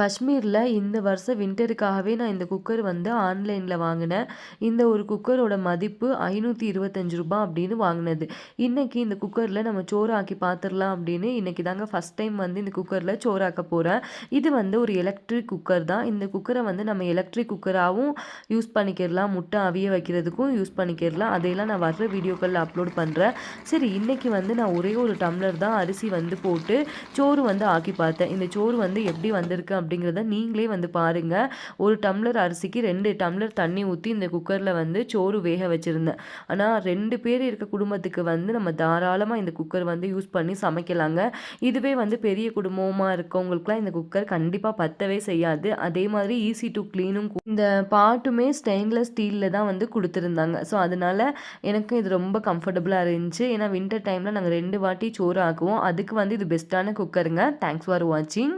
காஷ்மீரில் இந்த வருஷம் வின்டருக்காகவே நான் இந்த குக்கர் வந்து ஆன்லைனில் வாங்கினேன். இந்த ஒரு குக்கரோட மதிப்பு ஐநூற்றி இருபத்தஞ்சி ரூபா அப்படின்னு வாங்கினது. இன்றைக்கி இந்த குக்கரில் நம்ம சோறு ஆக்கி பார்த்துடலாம் அப்படின்னு இன்றைக்கி தாங்க ஃபஸ்ட் டைம் வந்து இந்த குக்கரில் சோறாக்க போகிறேன் இது வந்து ஒரு எலக்ட்ரிக் குக்கர் தான். இந்த குக்கரை வந்து நம்ம எலக்ட்ரிக் குக்கராகவும் யூஸ் பண்ணிக்கிடலாம். முட்டை அவிய வைக்கிறதுக்கும் யூஸ் பண்ணிக்கிடலாம். அதையெல்லாம் நான் வர்ற வீடியோக்களில் அப்லோட் பண்ணுறேன் சரி இன்றைக்கி வந்து நான் ஒரே ஒரு டம்ளர் தான் அரிசி வந்து போட்டு சோறு வந்து ஆக்கி பார்த்தேன். இந்த சோறு வந்து எப்படி வந்திருக்கு அப்படிங்கிறத நீங்களே வந்து பாருங்கள் ஒரு டம்ளர் அரிசிக்கு ரெண்டு டம்ளர் தண்ணி ஊற்றி இந்த குக்கரில் வந்து சோறு வேக வச்சுருந்தேன். ஆனால் ரெண்டு பேர் இருக்க குடும்பத்துக்கு வந்து நம்ம தாராளமாக இந்த குக்கர் வந்து யூஸ் பண்ணி சமைக்கலாங்க. இதுவே வந்து பெரிய குடும்பமாக இருக்கவங்களுக்குலாம் இந்த குக்கர் கண்டிப்பாக பத்தவே செய்யாது. அதே மாதிரி ஈஸி டு க்ளீனும் இந்த பாட்டுமே ஸ்டெயின்லெஸ் ஸ்டீலில் தான் வந்து கொடுத்துருந்தாங்க. ஸோ அதனால் எனக்கு இது ரொம்ப கம்ஃபர்டபுளாக இருந்துச்சு. ஏன்னா வின்டர் டைமில் நாங்கள் ரெண்டு வாட்டி சோறு ஆக்குவோம். அதுக்கு வந்து இது பெஸ்ட்டான குக்கருங்க தேங்க்ஸ் ஃபார் வாட்சிங்